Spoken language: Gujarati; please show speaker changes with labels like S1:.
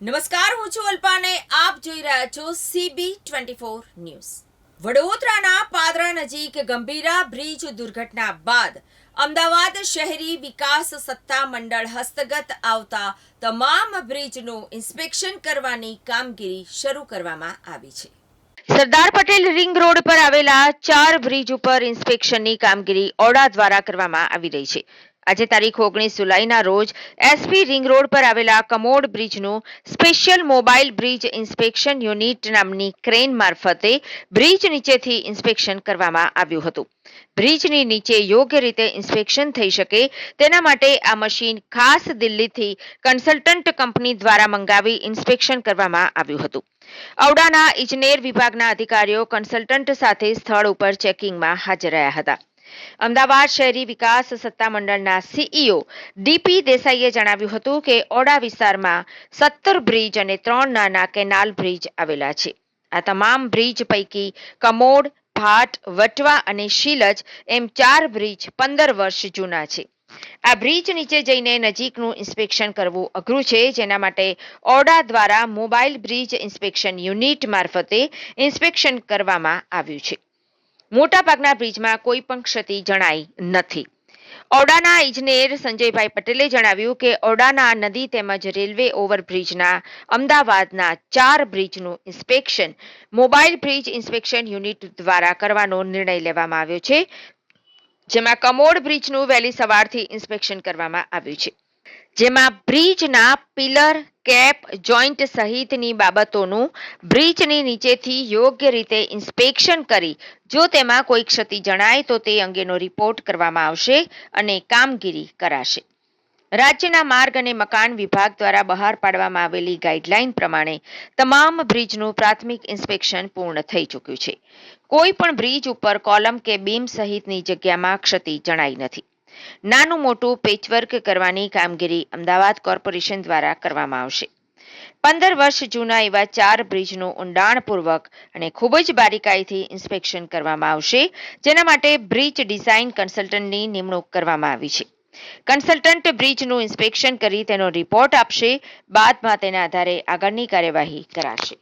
S1: નમસ્કાર, હું છું અલ્પાને. આપ જોઈ રહ્યા છો સીબી ટ્વેન્ટી ફોર ન્યૂઝ. વડોદરાના પાદરા નજીક ગંભીરા બ્રિજ દુર્ઘટના બાદ અમદાવાદ શહેરી વિકાસ સત્તા મંડળ હસ્તગત આવતા તમામ બ્રિજનું ઇન્સ્પેક્શન કરવાની કામગીરી શરૂ કરવામાં આવી છે. સરદાર પટેલ રિંગ રોડ પર આવેલા ચાર બ્રિજ ઉપર ઇન્સ્પેક્શનની કામગીરી ઓડા દ્વારા કરવામાં આવી રહી છે. આજે તારીખ ઓગણીસ જુલાઈના રોજ એસપી રિંગ રોડ પર આવેલા Kamod બ્રિજનું special mobile bridge inspection unit નામની ક્રેન મારફતે બ્રિજ નીચેથી ઇન્સ્પેક્શન કરવામાં આવ્યું હતું. બ્રિજની નીચે યોગ્ય રીતે ઇન્સ્પેક્શન થઈ શકે તેના માટે આ મશીન ખાસ દિલ્હીથી કન્સલ્ટન્ટ કંપની દ્વારા મંગાવી ઇન્સ્પેક્શન કરવામાં આવ્યું હતું. ઔડાના ઇજનેર વિભાગના અધિકારીઓ કન્સલ્ટન્ટ સાથે સ્થળ ઉપર ચેકિંગમાં હાજર રહ્યા હતા. અમદાવાદ શહેરી વિકાસ સત્તામંડળના સીઈઓ ડીપી દેસાઈએ જણાવ્યું હતું કે ઓડા વિસ્તારમાં સત્તર બ્રિજ અને ત્રણ નાના કેનાલ બ્રિજ આવેલા છે. આ તમામ બ્રિજ પૈકી કમોડ, ભાટ, વટવા અને શીલજ એમ ચાર બ્રિજ પંદર વર્ષ જૂના છે. આ બ્રિજ નીચે જઈને નજીકનું ઇન્સ્પેક્શન કરવું અઘરું છે, જેના માટે ઓડા દ્વારા મોબાઈલ બ્રિજ ઇન્સ્પેક્શન યુનિટ મારફતે ઇન્સ્પેક્શન કરવામાં આવ્યું છે. મોટાભાગના બ્રિજમાં કોઈ પણ ક્ષતિ જણાઈ નથી. ઓડાના ઇજનેર સંજયભાઈ પટેલે જણાવ્યું કે ઓડાના નદી તેમજ રેલવે ઓવરબ્રિજના અમદાવાદના ચાર બ્રિજનું inspection, mobile bridge inspection unit દ્વારા કરવાનો નિર્ણય લેવામાં આવ્યો છે, જેમાં કમોડ બ્રિજનું વહેલી સવારથી ઇન્સ્પેક્શન કરવામાં આવ્યું છે. જેમાં બ્રિજના પિલર, કેપ, જોઈન્ટ સહિતની બાબતોનું બ્રિજની નીચેથી યોગ્ય રીતે ઇન્સ્પેક્શન કરી, જો તેમાં કોઈ ક્ષતિ જણાય તો તે અંગેનો રિપોર્ટ કરવામાં આવશે અને કામગીરી કરાશે. રાજ્યના માર્ગ અને મકાન વિભાગ દ્વારા બહાર પાડવામાં આવેલી ગાઈડલાઈન પ્રમાણે તમામ બ્રિજનું પ્રાથમિક ઇન્સ્પેક્શન પૂર્ણ થઈ ચૂક્યું છે. કોઈ પણ બ્રિજ ઉપર કોલમ કે બીમ સહિતની જગ્યામાં ક્ષતિ જણાઈ નથી. નાનું મોટું પેચવર્ક કરવાની કામગીરી અમદાવાદ કોર્પોરેશન દ્વારા કરવામાં આવશે. પંદર વર્ષ જૂના એવા ચાર બ્રિજનું ઊંડાણપૂર્વક અને ખૂબ જ બારીકાઈથી ઇન્સ્પેક્શન કરવામાં આવશે, જેના માટે બ્રિજ ડિઝાઇન કન્સલ્ટન્ટની નિમણૂક કરવામાં આવી છે. કન્સલ્ટન્ટ બ્રિજનું ઇન્સ્પેક્શન કરી તેનો રિપોર્ટ આપશે, બાદમાં તેના આધારે આગળની કાર્યવાહી કરાશે.